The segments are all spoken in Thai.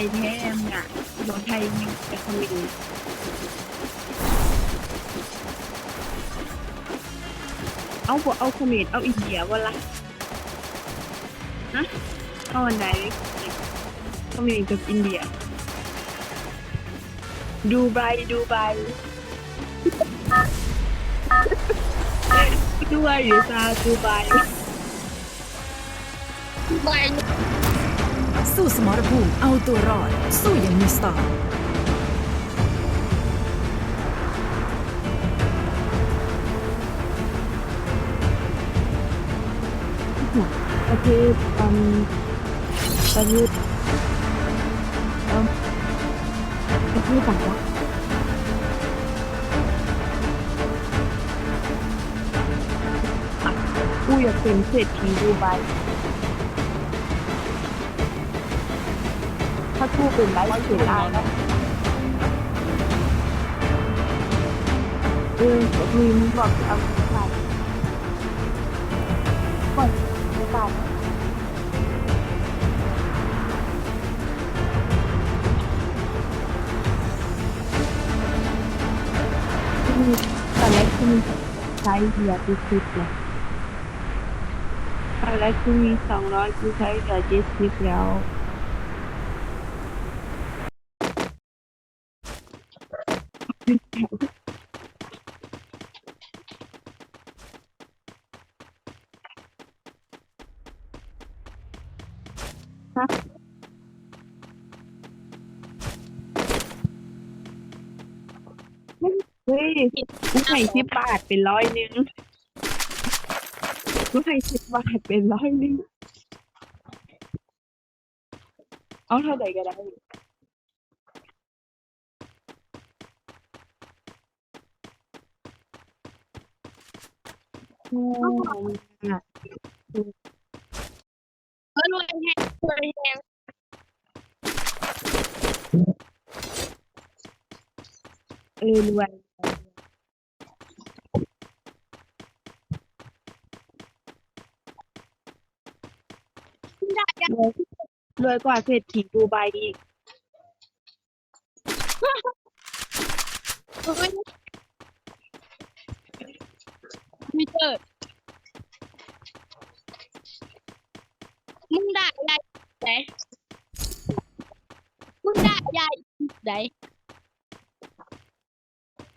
ยแท้มงอะบอกไทยมีแต่เขมรเอาบ่เอาเขมรเอาอินเดียวะละฮะเอาอันไหนเขมรกับอินเดีย ดูไบดูไบดูไบหรือซาดูไบไป สู้สมรภูมิเอาตัวรอด สู้อย่างมีสไตล์ประเทศอืมประเทศเอิ่มประเทศต่างประเทศกูอยากเป็นเศรษฐีดูไบ ถ้ากูเป็นไลฟ์เสียดายนะเออมีมึงบอกเอาไปก่อนไปก่อนคือตอนแรกคือมีใช้เหลือเจ็ดสิบแล้วตอนแรกคือมีสองร้อยคือใช้เหลือเจ็ดสิบแล้ว ฮะ เฮ้ยกูให้สิบบาทเป็นร้อยหนึงกูให้สิบบาทเป็นร้อยหนึงเอาเท่าไหร่ก็ได้ โอ้ยอะเออรวยแฮงรวยแฮงเออรวยได้ยังรวยรวยกว่าเศรษฐีดูไบอีก ม่เจอมึงด่ายายไหนมึงด่ายายไหน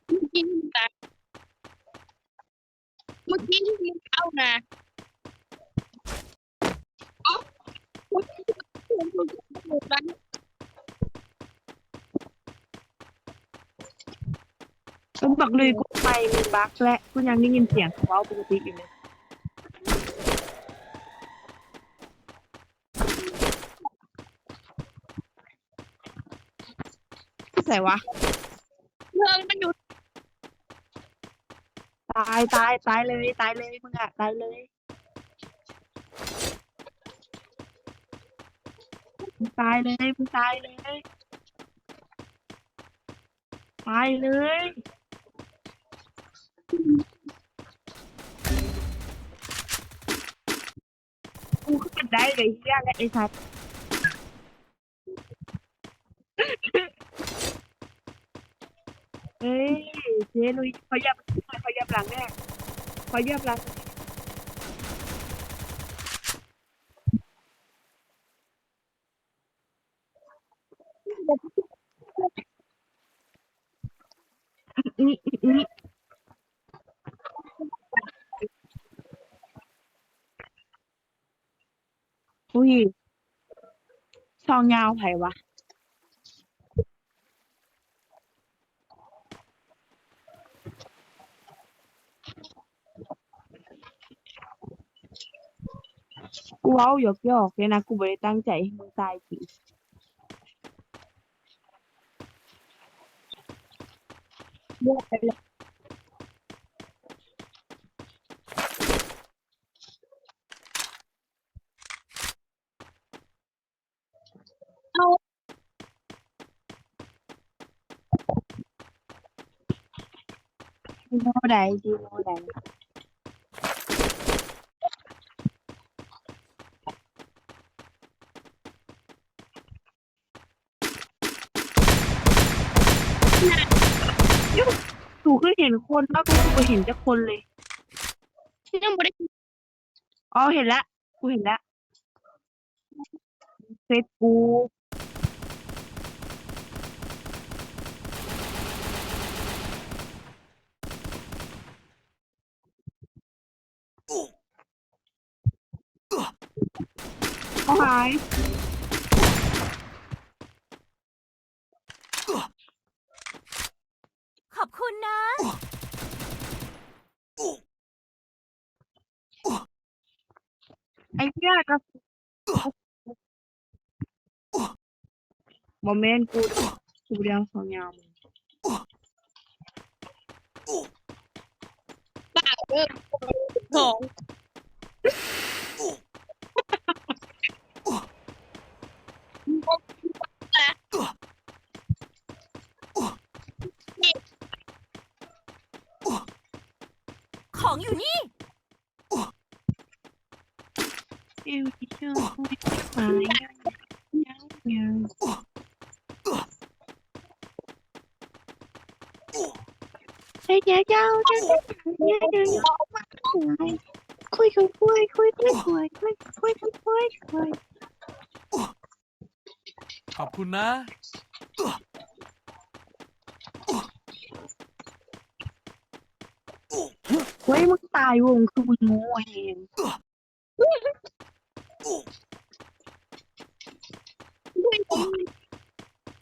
มื่อกี้มึงด่ามื่อกี้มึงเอานะเอ๋อมึงมึงมึงมึงมึงต้องบอกเลยกู ไปมันบั๊กและกูยังได้ยินเสียงเขาเว้าปกติอยู่เลยใส่วะเรื่องมันอยู่ตายตายตายเลยตายเลยมึงอะตายเลยมึงตายเลยมึงตายเลยตายเลยกูขึ้น ได้เลยเฮียและไอ้สัตว์เอ้ยเจ๊ลุยเขายับเขายับหลังแน่เขายับหลังนี่นี่ ยซองยาวไผวะ กูเว้าหยอกหยอกเลยนะกูไม่ได้ตั้งใจให้มึงตายจริงเลือกไปเลย โมไดดีโมไดหนูคือเห็นคนมากกว่ากูเห็นจะคนเลยฉันยังไม่ได้อ๋อเห็นละกูเห็นละเฟซบุ๊ก เขาหาย ขอบคุณนะ ไอ้เหี้ยกระสุนโมเมนต์กูกูเรียงสองยามปากเออ สองของอยู่นี่ เอวที่เชื่อไม่หายยังยังไอ้เจ้าเจ้าเจ้าเจ้าเจ้า คุยคุยคุยคุยคุยคุยคุยคุยคุยคุยคุยขอบคุณนะเฮ้ยมึงตายวงคือมึงโง่เอง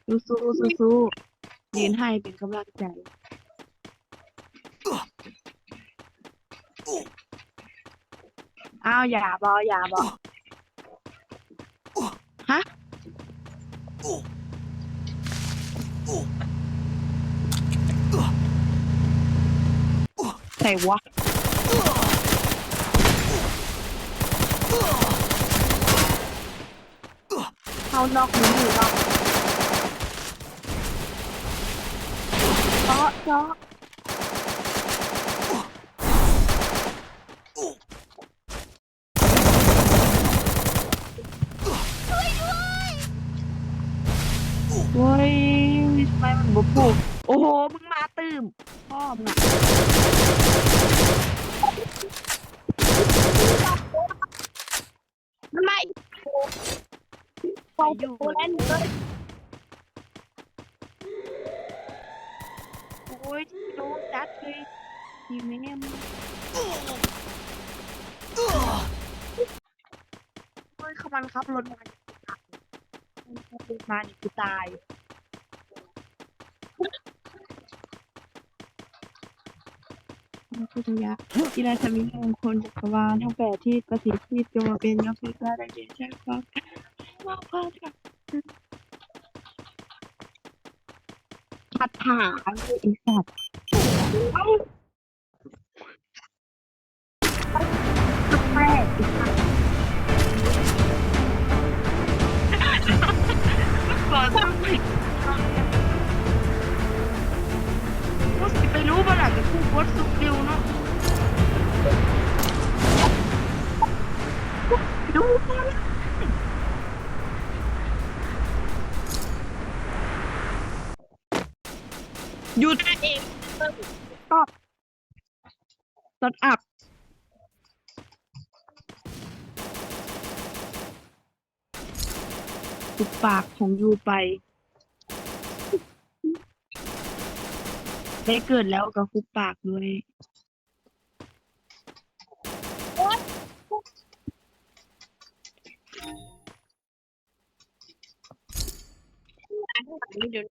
สู้สู้สู้สู้ยืนให้เป็นกำลังใจ อ้าวอย่าบออย่าบอฮะใส่วะเข้านอกมืออยู่นอกเจาะเจาะเว้ยทำไมมันบุกโอ้โห มึงมาตื่มพ่อมึงอะทำไมไปอยู่โบเล่นเลยโอ้ยโดนจัดเลยยิงไหมเนี่ยมึงโอ้ยขมันครับรถมาดิรถมาดิกูตาย ทธยะกีฬาธรรมิมงคลจักรวาลทั้งแปดที่ประสิทธิ์ที่จงมาเป็นยอดพิการได้เด่นชัดความว่าความกับปัดหาเลยไอีสัตว์ สดอัพปุบปากของยูไป ได้เกิดแล้วกับคุบปากด้วยเดี๋ยว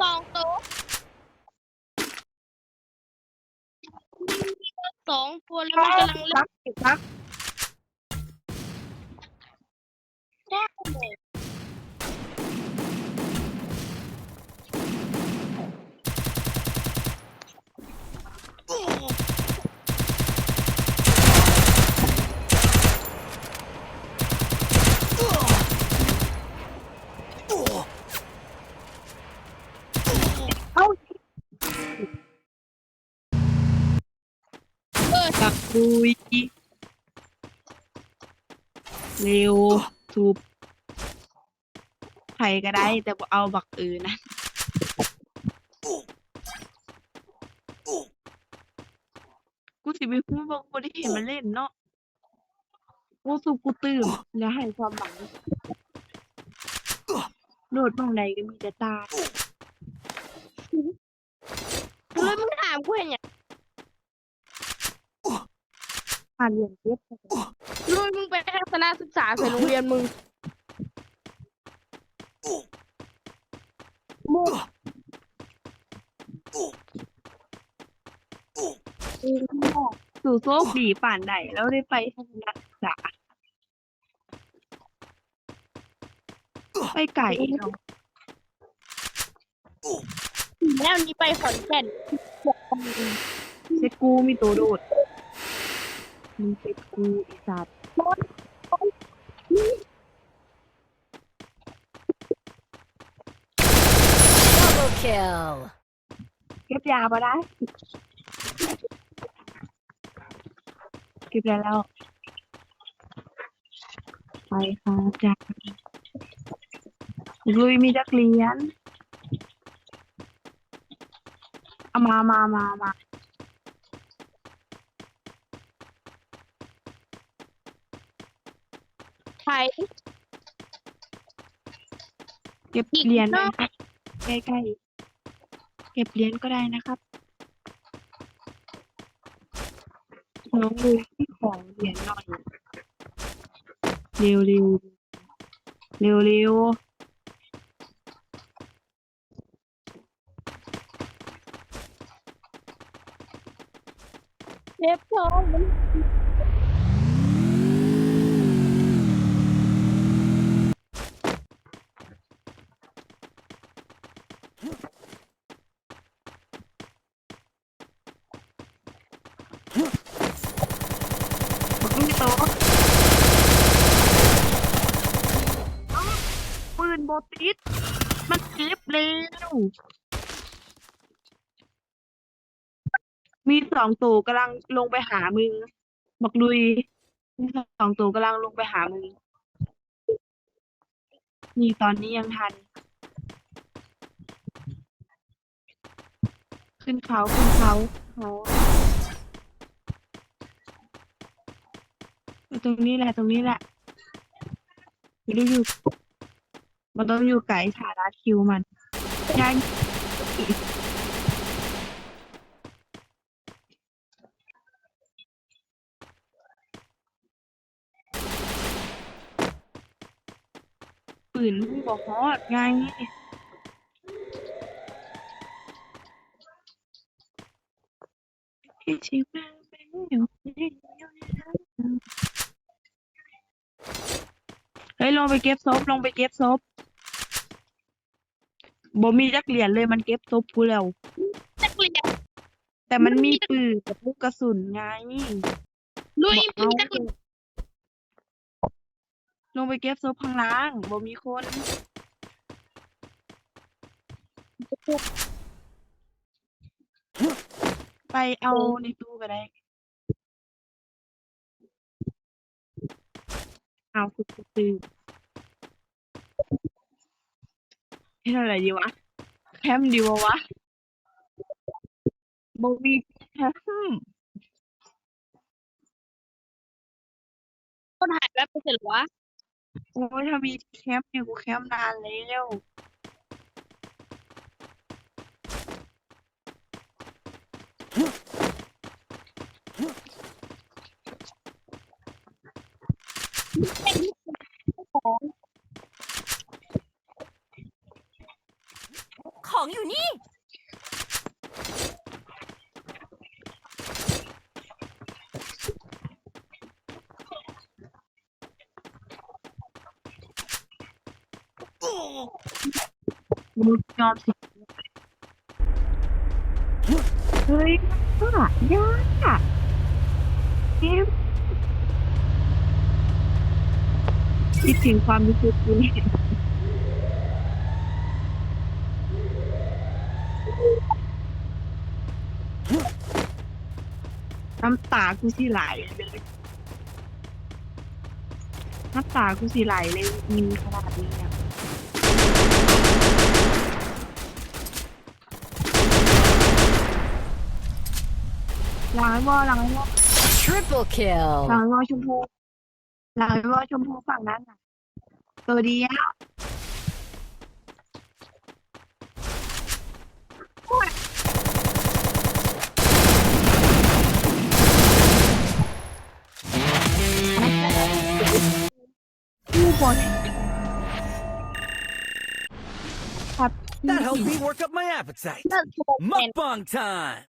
สองโต๊ะส องตัวแล้วมันกำลังเล่นซักซัก แค่เลย เอ้า เออ ตัก คุย เร็วสูบไผ่ก็ได้ แต่เอาบักอื่นนะกูสิไปพูดบอกกูได้เห็นมันเล่นเนาะกูสูบกูตื่นแล้วให้ความหวังโดดบางใดก็มีแต่ตาเลยมึงถามกูเห็นอย่าง ผ่านเรียนเก็บลุยมึงไปทัศนศึกษาใส่โรงเรียนมึงมึงสู่โชคดีป่านใดแล้วได้ไปทัศนศึกษา ไปไก่เนาะแล้วนี้ไปขอนแก่นเซ็ตกูมีตัวโดด มึงเซ็ตกูอีสัตว์เก็บยาปะได้ เก็บได้แล้ว ไปค่ะจ้าลุยมีจักเรียน เอามามามามา ไทยเก็บเหรียญได้ครับ ใกล้ๆ เก็บเหรียญก็ได้นะครับน้องดูที่ของเหรียญหน่อยเร็วเร็วเร็วเร็วเจ็บท้องมัน บอกลูกโตะเอ้าปืนโบ ติด มันเก็บเร็ว มีสองตัวกำลังลงไปหามึงบอกลุย มีสองตัวกำลังลงไปหามึง นี่ตอนนี้ยังทัน ขึ้นเขาขึ้นเขาเขาตรงนี้แหละ ตรงนี้แหละไม่ด้อยู่ มันต้องอยู่ไกลฐานะคิวมันยังปืนมึงบอกฮอดไงที่ชีวิตเป็นอยู่เฮ้ยลงไปเก็บศพลงไปเก็บศพ บ่มีจักเหรียญเลยมันเก็บศพกูแล้ว นักเรียนแต่มันมีปืนกับลูกกระสุนไงลุยบอกมีเอานักเรียนลงไปเก็บศพข้างล่างบ่มีคนไปเอาในตู้ก็ได้เอาคือซื้อ ให้เท่าไหร่ดีวะแคมป์ดีวะวะบ่มีแคมป์คนหายแป๊บไปเสร็จหรอวะโอ้ยถ้ามีแคมป์เนี่ยกูแคมป์นานแล้วของอยู่นี่ มึงย อมสิเฮ้ยก็ยากเกมคิดถึงความรู้สึกกูเนี่ยน้ำตากูที่ไหลเลยน้ำตากูสีไหลเลยมินขนาดนี้อะ หลังไอ้วอหลังไอ้วอ Triple ห kill ลังไอ้วอชมพู หลังไอ้วอชมพูฝั่งนั้นน่ะ ตัวเดียวโอ้ยผู้บอลครับ That helped me work up my appetite. เลิกโทรเป็น Mukbang time.